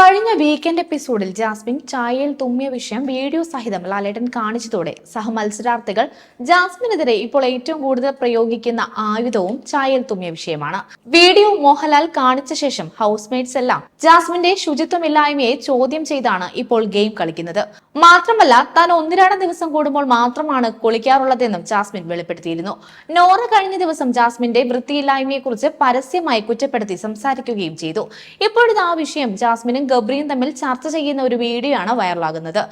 കഴിഞ്ഞ വീക്കെൻഡ് എപ്പിസോഡിൽ ജാസ്മിൻ ചായയിൽ തുമ്മിയ വിഷയം വീഡിയോ സഹിതം ലാലേട്ടൻ കാണിച്ചതോടെ സഹമത്സരാർത്ഥികൾ ജാസ്മിനെതിരെ ഇപ്പോൾ ഏറ്റവും കൂടുതൽ പ്രയോഗിക്കുന്ന ആയുധവും ചായയിൽ തുമ്മിയ വിഷയമാണ്. വീഡിയോ മോഹൻലാൽ കാണിച്ച ശേഷം ഹൗസ്മേറ്റ്സ് എല്ലാം ജാസ്മിന്റെ ശുചിത്വമില്ലായ്മയെ ചോദ്യം ചെയ്താണ് ഇപ്പോൾ ഗെയിം കളിക്കുന്നത്. മാത്രമല്ല താൻ ഒന്നിരാടം ദിവസം കൂടുമ്പോൾ മാത്രമാണ് കുളിക്കാറുള്ളതെന്നും ജാസ്മിൻ വെളിപ്പെടുത്തിയിരുന്നു. നോറ കഴിഞ്ഞ ദിവസം ജാസ്മിന്റെ വൃത്തിയില്ലായ്മയെക്കുറിച്ച് പരസ്യമായി കുറ്റപ്പെടുത്തി സംസാരിക്കുകയും ചെയ്തു. ഇപ്പോഴത്തെ ആ വിഷയം ജാസ്മിനും ഗബ്രിയും തമ്മിൽ ചർച്ച ചെയ്യുന്ന ഒരു വീഡിയോ ആണ് വൈറലാകുന്നത്.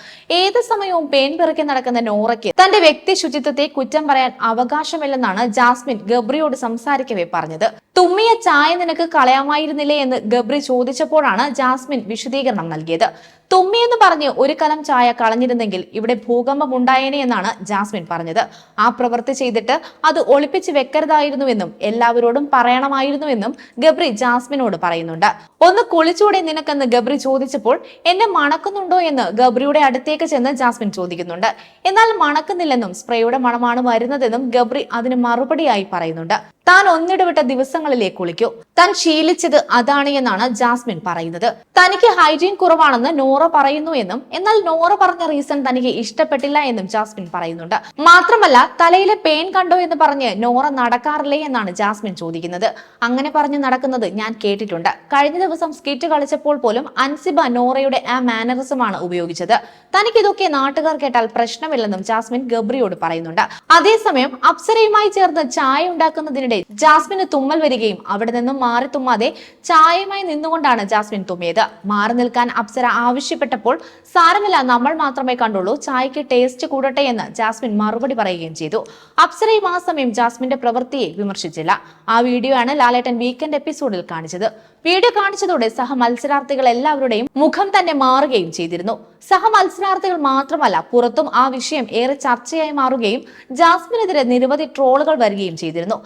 ഏത് സമയവും പേൻ പിറക്കി നടക്കുന്ന നോറയ്ക്ക് തന്റെ വ്യക്തി ശുചിത്വത്തെ കുറ്റം പറയാൻ അവകാശമില്ലെന്നാണ് ജാസ്മിൻ ഗബ്രിയോട് സംസാരിക്കവേ പറഞ്ഞത്. തുമ്മിയ ചായ നിനക്ക് കളയാമായിരുന്നില്ലേ എന്ന് ഗബ്രി ചോദിച്ചപ്പോഴാണ് ജാസ്മിൻ വിശദീകരണം നൽകിയത്. തുമ്മിയെന്ന് പറഞ്ഞ് ഒരു കലം ചായ കളഞ്ഞിരുന്നെങ്കിൽ ഇവിടെ ഭൂകമ്പം ഉണ്ടായേനെ എന്നാണ് ജാസ്മിൻ പറഞ്ഞത്. ആ പ്രവൃത്തി ചെയ്തിട്ട് അത് ഒളിപ്പിച്ച് വെക്കരുതായിരുന്നുവെന്നും എല്ലാവരോടും പറയണമായിരുന്നുവെന്നും ഗബ്രി ജാസ്മിനോട് പറയുന്നുണ്ട്. ഒന്ന് കുളിച്ചൂടെ നിനക്കെന്ന് ഗബ്രി ചോദിച്ചപ്പോൾ എന്നെ മണക്കുന്നുണ്ടോ എന്ന് ഗബ്രിയുടെ അടുത്തേക്ക് ചെന്ന് ജാസ്മിൻ ചോദിക്കുന്നുണ്ട്. എന്നാൽ മണക്കുന്നില്ലെന്നും സ്പ്രേയുടെ മണമാണ് വരുന്നതെന്നും ഗബ്രി അതിന് മറുപടിയായി പറയുന്നുണ്ട്. താൻ ഒന്നിടവിട്ട ദിവസങ്ങളിലേ കുളിക്കൂ താൻ ശീലിച്ചത് അതാണ് എന്നാണ് ജാസ്മിൻ പറയുന്നത്. തനിക്ക് ഹൈജീൻ കുറവാണെന്ന് നോറ പറയുന്നു എന്നും എന്നാൽ നോറ പറഞ്ഞ റീസൺ തനിക്ക് ഇഷ്ടപ്പെട്ടില്ല എന്നും ജാസ്മിൻ പറയുന്നുണ്ട്. മാത്രമല്ല തലയിലെ പെയിൻ കണ്ടോ എന്ന് പറഞ്ഞ് നോറ നടക്കാറില്ലേ എന്നാണ് ജാസ്മിൻ ചോദിക്കുന്നത്. അങ്ങനെ പറഞ്ഞു നടക്കുന്നത് ഞാൻ കേട്ടിട്ടുണ്ട്. കഴിഞ്ഞ ദിവസം സ്കിറ്റ് കളിച്ചപ്പോൾ പോലും അൻസിബ നോറയുടെ ആ മാനറിസമാണ് ഉപയോഗിച്ചത്. തനിക്കിതൊക്കെ നാട്ടുകാർ കേട്ടാൽ പ്രശ്നമില്ലെന്നും ജാസ്മിൻ ഗബ്രിയോട് പറയുന്നുണ്ട്. അതേസമയം അപ്സരയുമായി ചേർന്ന് ചായ ഉണ്ടാക്കുന്നതിനിടെ ജാസ്മിന് തുമ്മൽ വരികയും അവിടെ നിന്നും മാറി തുമ്മാതെ ചായയുമായി നിന്നുകൊണ്ടാണ് ജാസ്മിൻ തുമ്മിയത്. മാറി നിൽക്കാൻ അപ്സര ആവശ്യപ്പെട്ടപ്പോൾ സാരമില്ല നമ്മൾ മാത്രമേ കണ്ടുള്ളൂ. ചായക്ക് ടേസ്റ്റ് കൂടട്ടെ എന്ന് ജാസ്മിൻ മറുപടി പറയുകയും ചെയ്തു. അപ്സരയും ആ സമയം ജാസ്മിന്റെ പ്രവൃത്തിയെ വിമർശിച്ചില്ല. ആ വീഡിയോ ആണ് ലാലേട്ടൻ വീക്കെൻഡ് എപ്പിസോഡിൽ കാണിച്ചത്. വീഡിയോ കാണിച്ചതോടെ സഹ മത്സരാർത്ഥികൾ എല്ലാവരുടെയും മുഖം തന്നെ മാറുകയും ചെയ്തിരുന്നു. സഹ മത്സരാർത്ഥികൾ മാത്രമല്ല പുറത്തും ആ വിഷയം ഏറെ ചർച്ചയായി മാറുകയും ജാസ്മിനെതിരെ നിരവധി ട്രോളുകൾ വരികയും ചെയ്തിരുന്നു.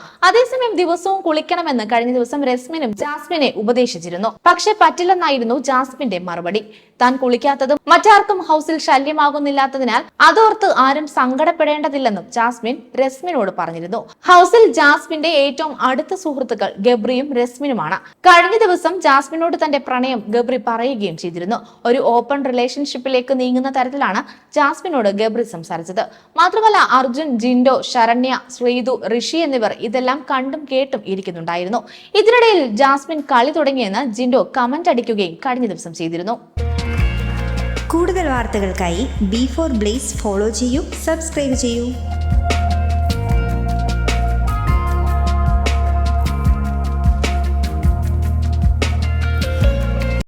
അതേസമയം ദിവസവും കുളിക്കണമെന്ന് കഴിഞ്ഞ ദിവസം രസ്മിനും ജാസ്മിനെ ഉപദേശിച്ചിരുന്നു. പക്ഷെ പറ്റില്ലെന്നായിരുന്നു ജാസ്മിന്റെ മറുപടി. താൻ കുളിക്കാത്തതും മറ്റാർക്കും ഹൗസിൽ ശല്യമാകുന്നില്ലാത്തതിനാൽ അതോർത്ത് ആരും സങ്കടപ്പെടേണ്ടതില്ലെന്നും ജാസ്മിൻ രസ്മിനോട് പറഞ്ഞിരുന്നു. ഹൗസിൽ ജാസ്മിന്റെ ഏറ്റവും അടുത്ത സുഹൃത്തുക്കൾ ഗബ്രിയും രസ്മിനുമാണ് കഴിഞ്ഞ ദിവസം ജാസ്മിനോട് തന്റെ പ്രണയം ഗബ്രി പറയുകയും ചെയ്തിരുന്നു. ഒരു ഓപ്പൺ റിലേഷൻഷിപ്പിലേക്ക് നീങ്ങുന്ന തരത്തിലാണ് ജാസ്മിനോട് ഗബ്രി സംസാരിച്ചത്. മാത്രമല്ല അർജുൻ ജിൻഡോ ശരണ്യ ശ്രീതു ഋഷി എന്നിവർ ഇതെല്ലാം കണ്ടും കേട്ടും ഇരിക്കുന്നുണ്ടായിരുന്നു. ഇതിനിടയിൽ ജാസ്മിൻ കളി തുടങ്ങിയെന്ന് ജിൻഡോ കമന്റ് അടിക്കുകയും കഴിഞ്ഞ ദിവസം ചെയ്തിരുന്നു. കൂടുതൽ വാർത്തകൾക്കായി ബി ഫോർ ബ്ലേസ് ഫോളോ ചെയ്യൂ സബ്സ്ക്രൈബ് ചെയ്യൂ.